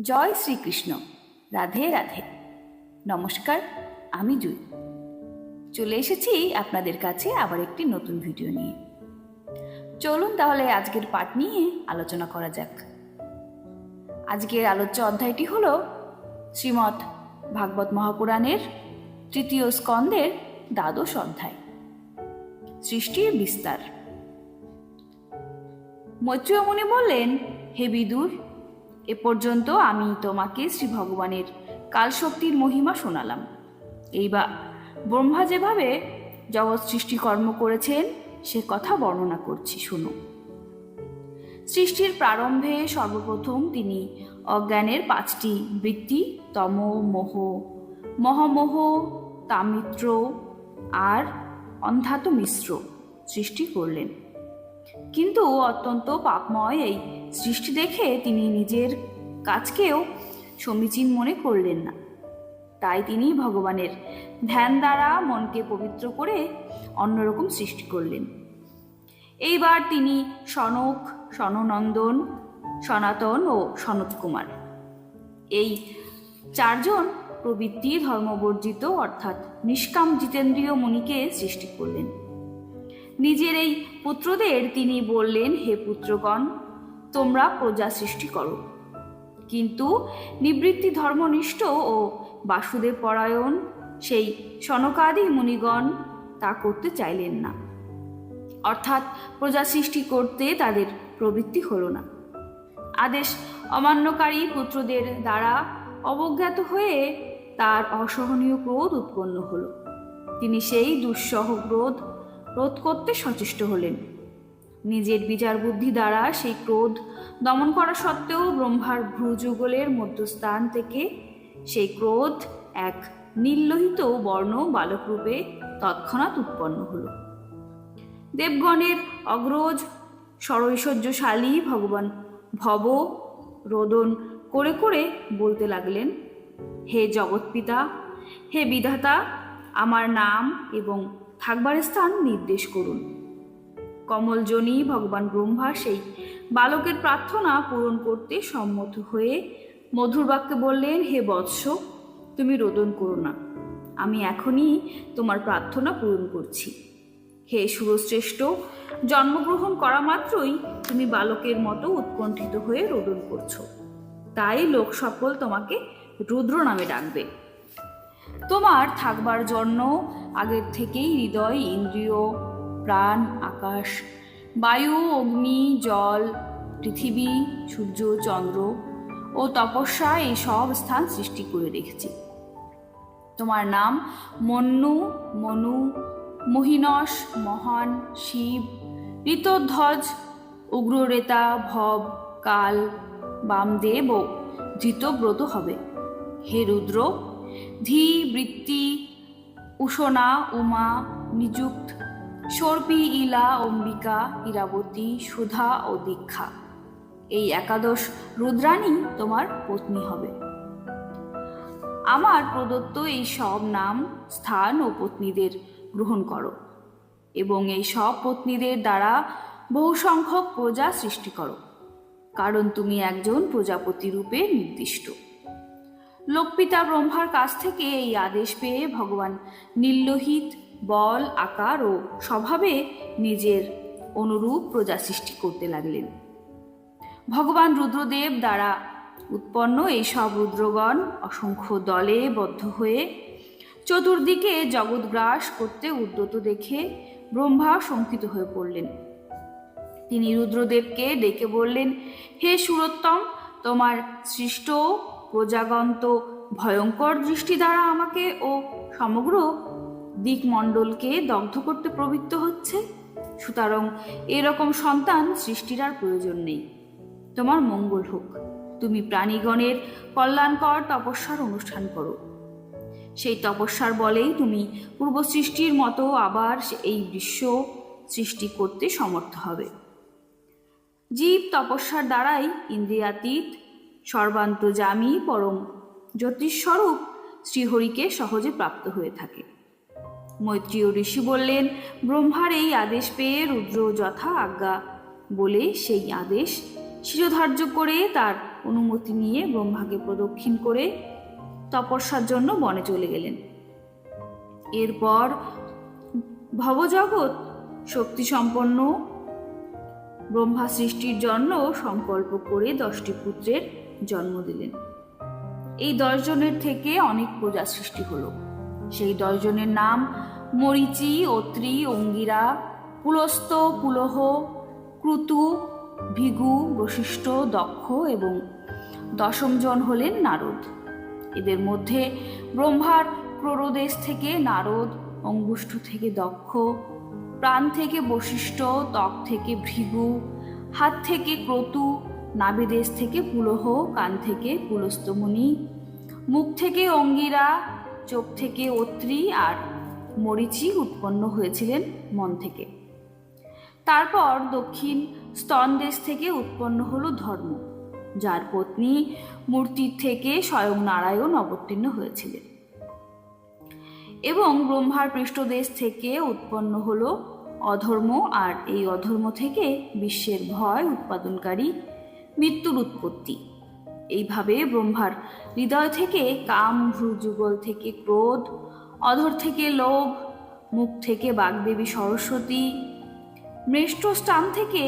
জয় শ্রীকৃষ্ণ। রাধে রাধে। নমস্কার, আমি জুই। চলে এসেছি আপনাদের কাছে আবার একটি নতুন ভিডিও নিয়ে। চলুন তাহলে আজকের পাঠ নিয়ে আলোচনা করা যাক। আজকের আলোচ্য অধ্যায়টি হল শ্রীমৎ ভাগবত মহাপুরাণের তৃতীয় স্কন্দের দ্বাদশ অধ্যায়। সৃষ্টির বিস্তার। মৈত্রীয় মুনি বললেন, হে বিদুর এ পর্যন্ত আমি তোমাকে শ্রী ভগবানের কালশক্তির মহিমা শোনালাম। এইবার ব্রহ্মা যেভাবে জগৎ সৃষ্টিকর্ম করেছেন, সে কথা বর্ণনা করছি, শুনো। সৃষ্টির প্রারম্ভে সর্বপ্রথম তিনি অজ্ঞানের পাঁচটি বৃত্তি, তম, মোহ, মহামোহ, তামিত্র আর অন্ধাত মিশ্র সৃষ্টি করলেন। কিন্তু অত্যন্ত পাপময় এই সৃষ্টি দেখে তিনি নিজের কাজকেও সমীচীন মনে করলেন না। তাই তিনি ভগবানের ধ্যান দ্বারা মনকে পবিত্র করে অন্যরকম সৃষ্টি করলেন। এইবার তিনি সনক, সননন্দন, সনাতন ও সনত কুমার এই চারজন প্রবৃত্তি ধর্মবর্জিত অর্থাৎ নিষ্কাম জিতেন্দ্রীয় মুনিকে সৃষ্টি করলেন। নিজের এই পুত্রদের তিনি বললেন, হে পুত্রগণ তোমরা প্রজা সৃষ্টি করো। কিন্তু নিবৃত্তি ধর্মনিষ্ঠ ও বাসুদেব পরায়ণ সেই সনকাদি মুনিগণ তা করতে চাইলেন না। অর্থাৎ প্রজা সৃষ্টি করতে তাদের প্রবৃত্তি হলো না। আদেশ অমান্যকারী পুত্রদের দ্বারা অবজ্ঞাত হয়ে তার অসহনীয় ক্রোধ উৎপন্ন হলো। তিনি সেই দুঃসহ ক্রোধ রোধ করতে সচেষ্ট হলেন। নিজের বিচার বুদ্ধি দ্বারা সেই ক্রোধ দমন করা সত্ত্বেও ব্রহ্মার ভ্রুযুগলের মধ্যস্থান থেকে সেই ক্রোধ এক নির্লোহিত বর্ণ বালকরূপে তৎক্ষণাৎ উৎপন্ন হল। দেবগণের অগ্রজ সরৈশ্বর্যশালী ভগবান ভব রোদন করে করে বলতে লাগলেন, হে জগৎপিতা, হে বিধাতা, আমার নাম এবং থাকবার স্থান নির্দেশ করুন। কমলজনী ভগবান ব্রহ্মা সেই বালকের প্রার্থনা পূরণ করতে সম্মত হয়ে মধুর বাক্যে বললেন, হে বৎস, তুমি রোদন করো না। আমি এখনই তোমার প্রার্থনা পূরণ করছি। হে সুরশ্রেষ্ঠ জন্মগ্রহণ করা মাত্রই তুমি বালকের মতো উৎকণ্ঠিত হয়ে রোদন করছ। তাই লোক সকল তোমাকে রুদ্র নামে ডাকবে। তোমার থাকবার জন্য আগের থেকেই হৃদয়, ইন্দ্রিয় প্রাণ, আকাশ, বায়ু, অগ্নি, জল, পৃথিবী, সূর্য, চন্দ্র ও তপস্যা এই সব স্থান সৃষ্টি করে রেখেছি। তোমার নাম মন্নু, মনু, মহিনস, মহান, শিব, ঋতধ্বজ, উগ্ররেতা, ভব, কাল, বামদেব ও ধৃতব্রত হবে। হে রুদ্র, ধী, বৃত্তি, উষণা, উমা, নিযুক্ত সর্পি ইলা অম্বিকা, ইরাবতী, সুধা ও দীক্ষা। এই একাদশ রুদ্রাণী তোমার পত্নী হবে। আমার প্রদত্ত এই সব নাম, স্থান ও পত্নীদের গ্রহণ করো এবং এই সব পত্নীদের দ্বারা বহু সংখ্যক প্রজা সৃষ্টি করো, কারণ তুমি একজন প্রজাপতি রূপে নির্দিষ্ট। লোকপিতা ব্রহ্মার কাছ থেকে এই আদেশ পেয়ে ভগবান নির্লোহিত বল, আকার ও স্বভাবে নিজের অনুরূপ প্রজা সৃষ্টি করতে লাগলেন। ভগবান রুদ্রদেব দ্বারা উৎপন্ন এই সব রুদ্রগণ অসংখ্য দলে বদ্ধ হয়ে চতুর্দিকে জগৎগ্রাস করতে উদ্যত দেখে ব্রহ্মা শঙ্কিত হয়ে পড়লেন। তিনি রুদ্রদেবকে ডেকে বললেন, হে সুরোত্তম, তোমার সৃষ্ট প্রজাগন্ত ভয়ঙ্কর দৃষ্টি দ্বারা আমাকে ও সমগ্র দিকমণ্ডলকে দগ্ধ করতে প্রবৃত্ত হচ্ছে? সুতরাং এরকম সন্তান সৃষ্টির আর প্রয়োজন নেই। তোমার মঙ্গল হোক। তুমি প্রাণীগণের কল্যাণকর তপস্যার অনুষ্ঠান করো। সেই তপস্যার বলেই তুমি পূর্ব সৃষ্টির মতো আবার এই বিশ্ব সৃষ্টি করতে সমর্থ হবে। জীব তপস্যার দ্বারাই ইন্দ্রিয়াতীত, সর্বান্তজামী, পরম জ্যোতিষস্বরূপ শ্রীহরিকে সহজে প্রাপ্ত হয়ে থাকে। মৈত্রীয় ঋষি বললেন, ব্রহ্মার এই আদেশ পেয়ে রুদ্র যথা আজ্ঞা। বলে সেই আদেশ শিরোধার্য করে তার অনুমতি নিয়ে ব্রহ্মাকে প্রদক্ষিণ করে তপস্যার জন্য বনে চলে গেলেন। এরপর ভবজগৎ শক্তিসম্পন্ন ব্রহ্মা সৃষ্টির জন্য সংকল্প করে দশটি পুত্রের জন্ম দিলেন। এই দশজনের থেকে অনেক প্রজা সৃষ্টি হলো। সেই দশজনের নাম মরিচি, অত্রি, অঙ্গিরা, পুলস্ত, পুলহ, ক্রুতু, ভিগু, বশিষ্ঠ, দক্ষ এবং দশমজন হলেন নারদ। এদের মধ্যে ব্রহ্মার ক্রোরদেশ থেকে নারদ, অঙ্গুষ্ঠ থেকে দক্ষ, প্রাণ থেকে বশিষ্ঠ, ত্বক থেকে ভৃগু, হাত থেকে ক্রতু, নাভিদেশ থেকে পুলহ, কান থেকে পুলস্তমণি মুখ থেকে অঙ্গিরা চোখ থেকে অত্রি আর মরিচি উৎপন্ন হয়েছিলেন মন থেকে। তারপর দক্ষিণ স্তন দেশ থেকে উৎপন্ন হলো ধর্ম, যার পত্নী মূর্তির থেকে স্বয়ং নারায়ণ অবতীর্ণ হয়েছিলেন। এবং ব্রহ্মার পৃষ্ঠদেশ থেকে উৎপন্ন হলো অধর্ম, আর এই অধর্ম থেকে বিশ্বের ভয় উৎপাদনকারী মৃত্যুর উৎপত্তি। এইভাবে ব্রহ্মার হৃদয় থেকে কাম ভ্রুযুগল থেকে ক্রোধ, অধর থেকে লোভ, মুখ থেকে বাগদেবী সরস্বতী মৃষ্টস্থান থেকে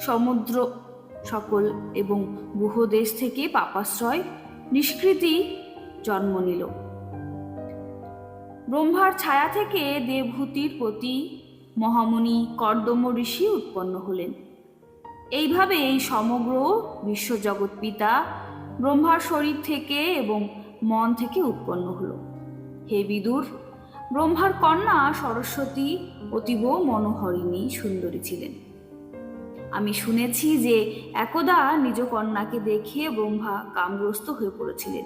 সমুদ্র সকল এবং গুহদেশ থেকে পাপাশ্রয় নিষ্কৃতি জন্ম নিল। ব্রহ্মার ছায়া থেকে দেবভূতির প্রতি মহামুনি কর্দম ঋষি উৎপন্ন হলেন। এইভাবে এই সমগ্র বিশ্বজগৎ পিতা ব্রহ্মার শরীর থেকে এবং মন থেকে উৎপন্ন হলো। হে বিদুর, ব্রহ্মার কন্যা সরস্বতী অতীব মনোহরিণী সুন্দরী ছিলেন। আমি শুনেছি যে একদা নিজ কন্যাকে দেখে ব্রহ্মা কামগ্রস্ত হয়ে পড়েছিলেন।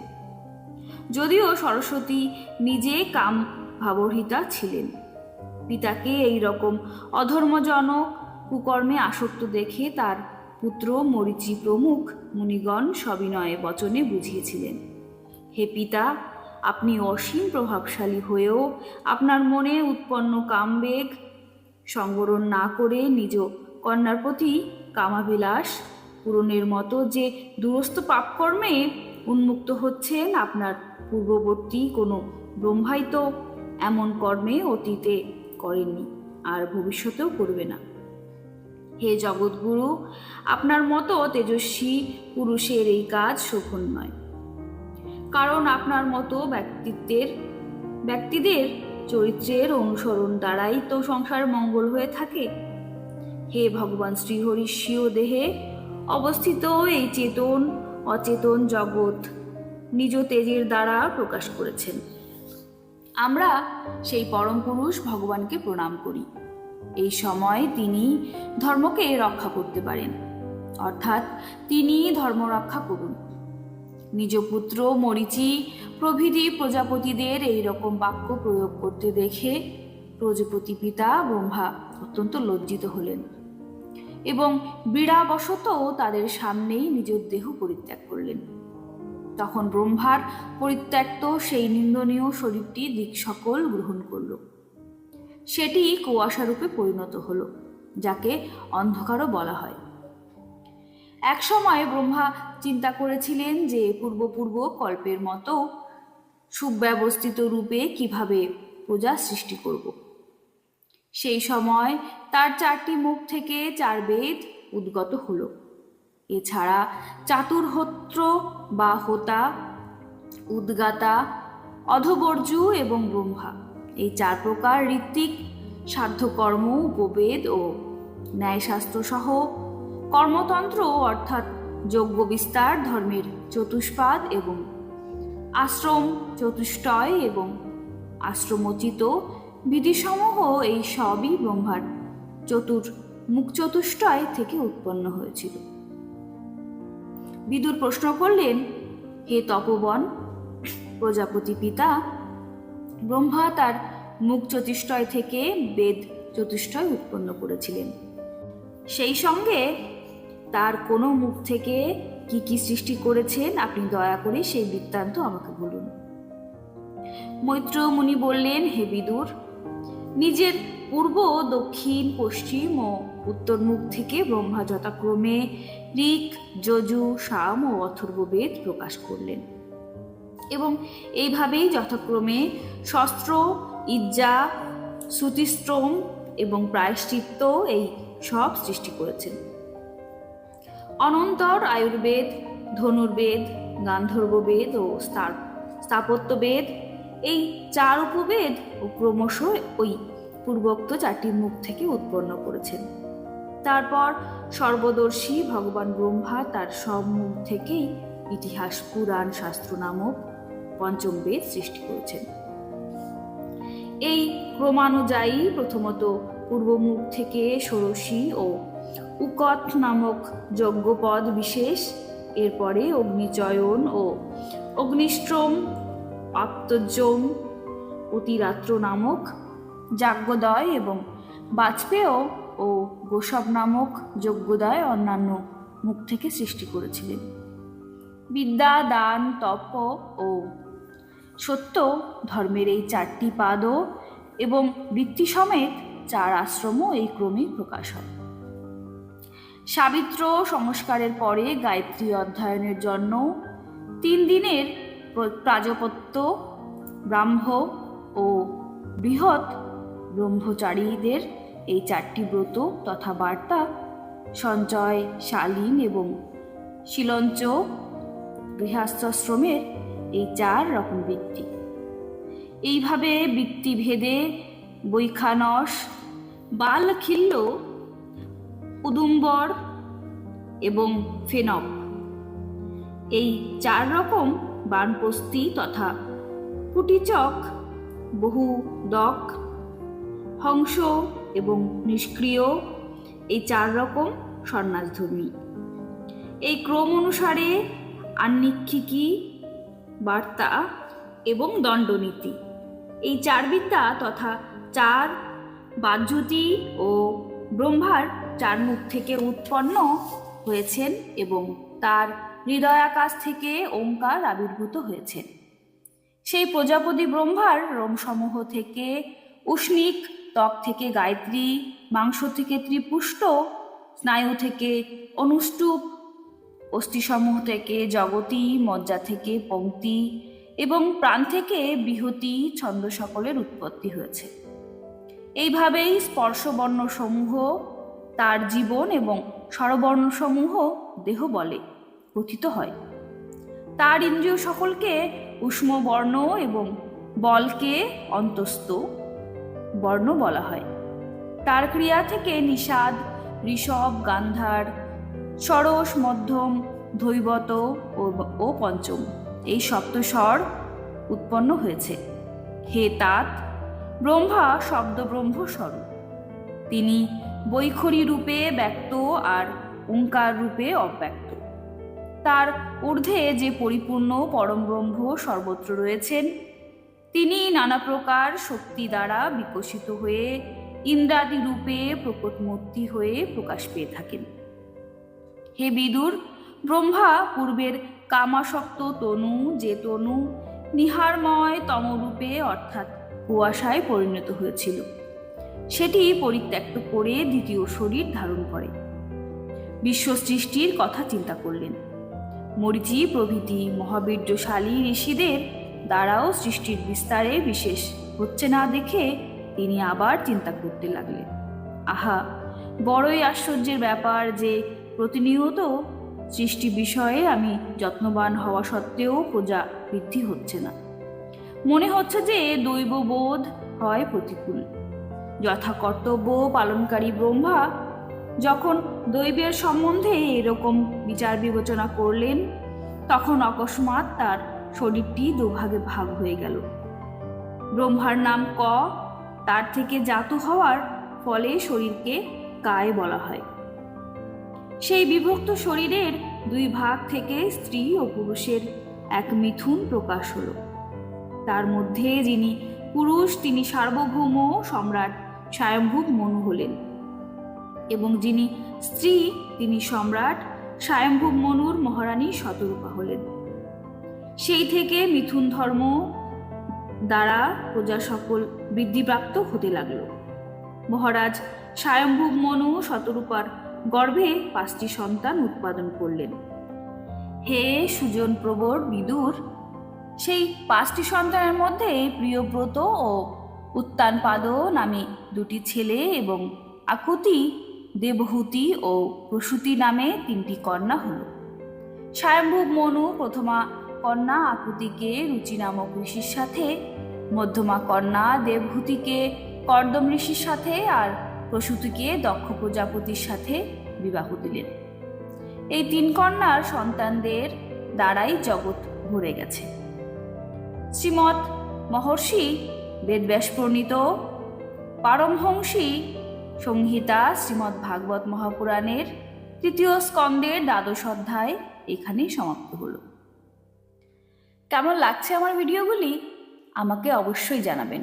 যদিও সরস্বতী নিজে কাম ভাবহিতা ছিলেন। পিতাকে এই রকম অধর্মজনক কুকর্মে আসক্ত দেখে তার পুত্র মরিচি প্রমুখ মুনিগণ সবিনয়ে বচনে বুঝিয়েছিলেন, হে পিতা, আপনি অসীম প্রভাবশালী হয়েও আপনার মনে উৎপন্ন কামবেগ সংবরণ না করে নিজ কন্যার প্রতি কামাবিলাস পূরণের মতো যে দূরস্থ পাপকর্মে উন্মুক্ত হচ্ছেন আপনার পূর্ববর্তী কোনো ব্রহ্মাই তো এমন কর্মে অতীতে করেননি, আর ভবিষ্যতেও করবে না। হে জগৎগুরু, আপনার মতো তেজস্বী পুরুষের এই কাজ শোভন নয় কারণ আপনার মতো ব্যক্তিত্বের, ব্যক্তিদের চরিত্রের অনুসরণ দ্বারাই তো সংসার মঙ্গল হয়ে থাকে। হে ভগবান শ্রীহরি স্বীয় দেহে অবস্থিত এই চেতন, অচেতন জগৎ নিজ তেজের দ্বারা প্রকাশ করেছেন। আমরা সেই পরম পুরুষ ভগবানকে প্রণাম করি। এই সময় তিনি ধর্মকে রক্ষা করতে পারেন। অর্থাৎ তিনি ধর্ম রক্ষা করুন। নিজ পুত্র মরিচি প্রভৃতি প্রজাপতিদের এই রকম বাক্য প্রয়োগ করতে দেখে প্রজাপতি পিতা ব্রহ্মা অত্যন্ত লজ্জিত হলেন এবং বিড়াবশত তাদের সামনেই নিজের দেহ পরিত্যাগ করলেন। তখন ব্রহ্মার পরিত্যক্ত সেই নিন্দনীয় শরীরটি দিক সকল গ্রহণ করল। সেটি কুয়াশারূপে পরিণত হল, যাকে অন্ধকারও বলা হয়। এক সময় ব্রহ্মা চিন্তা করেছিলেন যে পূর্বপূর্ব কল্পের মতো সুব্যবস্থিত রূপে কীভাবে প্রজা সৃষ্টি করব। সেই সময় তার চারটি মুখ থেকে চার বেদ উদ্গত হল। এছাড়া চাতুর্হত্র বা হোতা, উদ্গাতা, অধবর্জু এবং ব্রহ্মা। এই চার প্রকার ঋত্বিক, সাধ্যকর্ম, উপবেদ ও ন্যায়শাস্ত্র সহ কর্মতন্ত্র, অর্থাৎ যজ্ঞ বিস্তার, ধর্মের চতুষ্পাদ এবং আশ্রম চতুষ্টয় এবং আশ্রমোচিত বিধিসমূহ এই সবই ব্রহ্মার চতুর মুখ চতুষ্টয় থেকে উৎপন্ন হয়েছিল। বিদুর প্রশ্ন করলেন, হে তপবন, প্রজাপতি পিতা ব্রহ্মা তার মুখ চতুষ্টয় থেকে বেদ চতুষ্টয় উৎপন্ন করেছিলেন। সেই সঙ্গে তার কোনো মুখ থেকে কি কি সৃষ্টি করেছেন আপনি দয়া করে সেই বৃত্তান্ত আমাকে বলুন। মৈত্র মুনি বললেন, হে বিদুর, নিজের পূর্ব, দক্ষিণ, পশ্চিম ও উত্তর মুখ থেকে ব্রহ্মা যথাক্রমে ঋক, যজু, সাম ও অথর্ববেদ প্রকাশ করলেন। এবং এইভাবেই যথাক্রমে শস্ত্র, ইজ্জা, শ্রুতিশ্রম এবং প্রায়শ্চিত্ত এই সব সৃষ্টি করেছেন। অনন্তর আয়ুর্বেদ, ধনুর্বেদ, গান্ধর্ববেদ ও স্থাপত্যবেদ এই চার উপবেদ ও ক্রমশ ওই পূর্বোক্ত চারটির মুখ থেকে উৎপন্ন করেছেন। তারপর সর্বদর্শী ভগবান ব্রহ্মা তার সব মুখ থেকেই ইতিহাস, পুরাণ, শাস্ত্র নামক পঞ্চম বেদ সৃষ্টি করেছেন। এই ক্রমানুযায়ী প্রথমত পূর্বমুখ থেকে ষোড়শী ও উকট নামক যজ্ঞপদ বিশেষ, এরপরে অগ্নিচয়ন ও অগ্নিষ্ট্রম আত্মজম অতিরাত্র নামক যাজ্ঞদয় এবং বাজপেয় ও গোসব নামক যজ্ঞদয় অন্যান্য মুখ থেকে সৃষ্টি করেছিলেন। বিদ্যা দান তপ ও। সত্য, ধর্মের এই চারটি পাদও এবং বৃত্তি সমেত চার আশ্রমও এই ক্রমেই প্রকাশ হয়। সাবিত্র সংস্কারের পরে গায়ত্রী অধ্যয়নের জন্য তিন দিনের প্র- প্রাজপত্য, ব্রাহ্ম ও বৃহৎ ব্রহ্মচারীদের এই চারটি ব্রত তথা বার্তা সঞ্চয়, শালীন এবং শিলঞ্চ গৃহস্থশ্রমের এই চার রকম বৃত্তি এইভাবে বৃত্তি ভেদে বৈখানস বালখিল্য উদুম্বর এবং ফেনক এই চার রকম বানপস্তি তথা কুটিচক, বহু দক, হংস এবং নিষ্ক্রিয় এই চার রকম সন্ন্যাসধর্মী। এই ক্রম অনুসারে আন্নিক্ষিকী বার্তা এবং দণ্ডনীতি। এই চার বিদ্যা তথা চার বাহ্যুতি ও ব্রহ্মার চার মুখ থেকে উৎপন্ন হয়েছেন এবং তার হৃদয়াকাশ থেকে ওঙ্কার আবির্ভূত হয়েছেন। সেই প্রজাপতি ব্রহ্মার রোমসমূহ থেকে উষ্ণিক ত্বক থেকে গায়ত্রী, মাংস থেকে ত্রিপুষ্ট, স্নায়ু থেকে অনুষ্টুপ অস্থিসমূহ থেকে, জগতী, মজ্জা থেকে, পঙ্ক্তি এবং প্রাণ থেকে বিহতি, ছন্দ সকলের উৎপত্তি হয়েছে। এইভাবেই স্পর্শবর্ণ সমূহ তার জীবন এবং স্বরবর্ণ সমূহ দেহ বলে গঠিত হয়। তার ইন্দ্রিয় সকলকে উষ্ম বর্ণ এবং বলকে অন্তস্থ বর্ণ বলা হয়। তার ক্রিয়া থেকে নিষাদ, ঋষভ, গান্ধার ষড়স মধ্যম, ধৈবত ও- পঞ্চম। এই সপ্তস্বর উৎপন্ন হয়েছে। হে তাত, ব্রহ্মা শব্দ ব্রহ্ম স্বরূপ। তিনি বৈখরী রূপে ব্যক্ত আর ওঙ্কার রূপে অব্যক্ত। তার ঊর্ধ্বে যে পরিপূর্ণ পরম ব্রহ্ম সর্বত্র রয়েছেন, তিনি নানা প্রকার শক্তি দ্বারা বিকশিত হয়ে ইন্দ্রাদি রূপে প্রকটমূর্তি হয়ে প্রকাশ পেয়ে থাকেন। হে বিদুর, ব্রহ্মা পূর্বের কামাসক্ত তনু যে তনু, নিহারময় তমরূপে অর্থাৎ কুয়াশায় পরিণত হয়েছিল। সেটি পরিত্যক্ত করে দ্বিতীয় শরীর ধারণ করে। বিশ্ব সৃষ্টির কথা চিন্তা করলেন। মরিচি প্রভৃতি মহাবীর্যশালী ঋষিদের দ্বারাও সৃষ্টির বিস্তারে বিশেষ হচ্ছে না দেখে তিনি আবার চিন্তা করতে লাগলেন। আহা, বড়ই আশ্চর্যের ব্যাপার যে প্রতিনিয়ত সৃষ্টি বিষয়ে আমি যত্নবান হওয়া সত্ত্বেও প্রজা বৃদ্ধি হচ্ছে না। মনে হচ্ছে যে দৈববোধ হয় প্রতিকূল। যথা কর্তব্য পালনকারী ব্রহ্মা যখন দৈবের সম্বন্ধে এরকম বিচার বিবেচনা করলেন, তখন অকস্মাৎ তার শরীরটি দুভাগে ভাগ হয়ে গেল। ব্রহ্মার নাম ক, তার থেকে জাত হওয়ার ফলে শরীরকে কায় বলা হয়। সেই বিভক্ত শরীরের দুই ভাগ থেকে স্ত্রী ও পুরুষের এক মিথুন প্রকাশ হল। তার মধ্যে যিনি পুরুষ, তিনি সার্বভৌম সম্রাট স্বয়ম্ভুব মনু হলেন। এবং যিনি স্ত্রী, তিনি সম্রাট স্বয়ম্ভুব মনুর মহারানী শতরূপা হলেন। সেই থেকে মিথুন ধর্ম দ্বারা প্রজা সকল বৃদ্ধিপ্রাপ্ত হতে লাগল। মহারাজ স্বয়ম্ভুব মনু শতরূপার গর্ভে পাঁচটি সন্তান উৎপাদন করলেন। হে সুজন প্রবর বিদুর, সেই পাঁচটি সন্তানের মধ্যে প্রিয়ব্রত ও উত্তানপাদ নামে দুটি ছেলে এবং আকুতি, দেবহূতি ও প্রসূতি নামে তিনটি কন্যা হল। স্বয়ম্ভুব মনু প্রথমা কন্যা, আকুতিকে রুচি নামক ঋষির সাথে, মধ্যমা কন্যা, দেবহূতিকে কর্দম ঋষির সাথে আর প্রসূতিকে দক্ষ প্রজাপতির সাথে বিবাহ দিলেন। এই তিন কন্যার সন্তানদের দ্বারাই জগৎ ভরে গেছে। শ্রীমৎ মহর্ষি বেদব্যাস প্রণীত পারমহংসী সংহিতা শ্রীমৎ ভাগবত মহাপুরাণের তৃতীয় স্কন্দের দ্বাদশ অধ্যায় এখানেই সমাপ্ত হলো। কেমন লাগছে আমার ভিডিওগুলি? আমাকে অবশ্যই জানাবেন।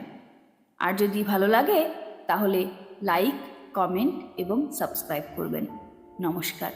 আর যদি ভালো লাগে, তাহলে লাইক কমেন্ট এবং সাবস্ক্রাইব করবেন। নমস্কার।